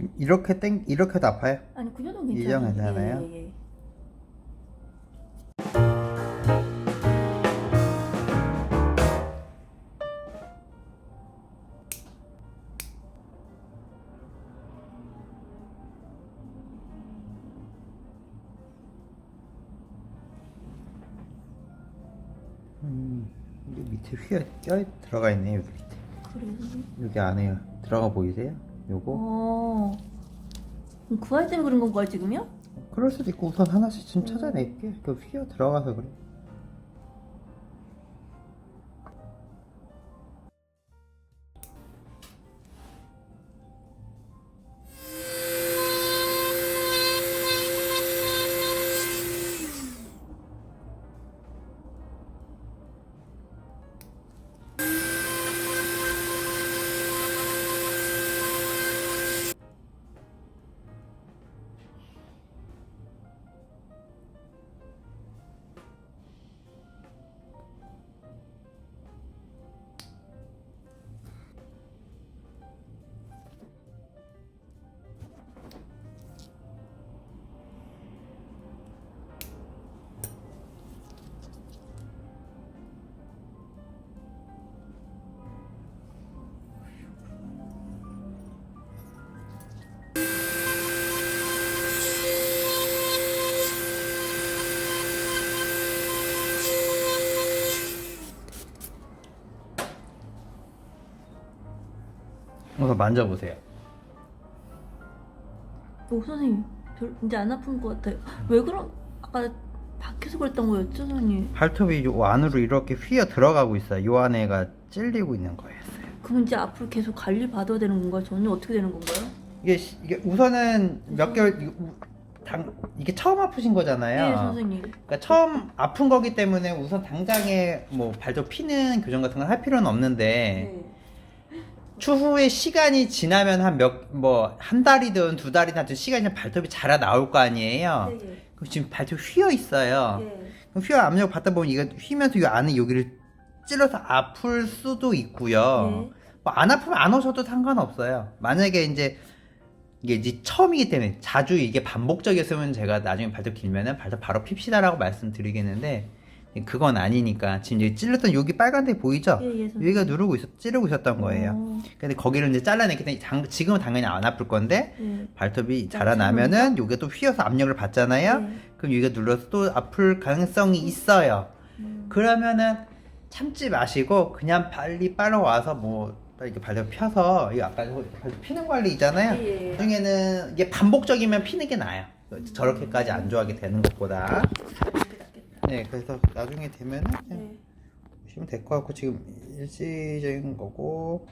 지금 이렇게 땡 이렇게도 아파요? 아니 그 정도 이 괜찮아요. 정도 괜찮아요? 예, 예, 예. 음, 여기 밑에 휘어 껴 들어가 있네 여기 밑에. 그래요. 여기 안에 들어가 보이세요? 요거? 어. 그럼 그 아이 때문에 그런 건가요 지금요? 그럴 수도 있고 우선 하나씩 좀 찾아낼게. 그 휘어 들어가서 그래. 우선 만져보세요. 오 선생님 별 이제 안 아픈 것 같아요. 왜 그런 아까 밖에서 그랬던 거였죠 선생님? 발톱이 요 안으로 이렇게 휘어 들어가고 있어요. 요 안에가 찔리고 있는 거였어요. 그럼 이제 앞으로 계속 관리 받아야 되는 건가요? 저는 어떻게 되는 건가요? 이게 시- 이게 우선은 몇 개월 우- 당 이게 처음 아프신 거잖아요. 네 선생님. 그러니까 처음 아픈 거기 때문에 우선 당장에 뭐 발톱 피는 교정 같은 건 할 필요는 없는데 네. 추후에 시간이 지나면 한 몇 뭐 한 달이든 두 달이든 하여튼 시간이 발톱이 자라 나올 거 아니에요. 네. 네. 그럼 지금 발톱 휘어 있어요. 네. 그럼 휘어 압력 받다 보면 이거 휘면서 이 안에 여기를 찔러서 아플 수도 있고요. 네. 뭐안 아프면 안 오셔도 상관없어요. 만약에 이제 이게 이제 처음이기 때문에 자주 이게 반복적이었으면 제가 나중에 발톱 길면은 발톱 바로 핍시다라고 말씀드리겠는데 그건 아니니까 지금 여기 찔렀던 여기 빨간 데 보이죠? 예, 예, 선생님. 여기가 누르고 있었, 찌르고 있었던 거예요. 어, 근데 거기를 이제 잘라냈기 때문에 당- 지금은 당연히 안 아플 건데 예. 발톱이 자라나면은 여기가 또 휘어서 압력을 받잖아요. 네. 그럼 여기가 눌러서 또 아플 가능성이 있어요. 음. 그러면은 참지 마시고 그냥 빨리 빨아와서 뭐 이렇게 발톱 펴서 이 아까 발톱 피는 관리 있잖아요. 예, 예. 나중에는 이게 반복적이면 피는 게 나아요. 저렇게까지 안 좋아하게 되는 것보다. 네, 네, 그래서 나중에 되면은 네. 보시면 될 것 같고 지금 일시적인 거고.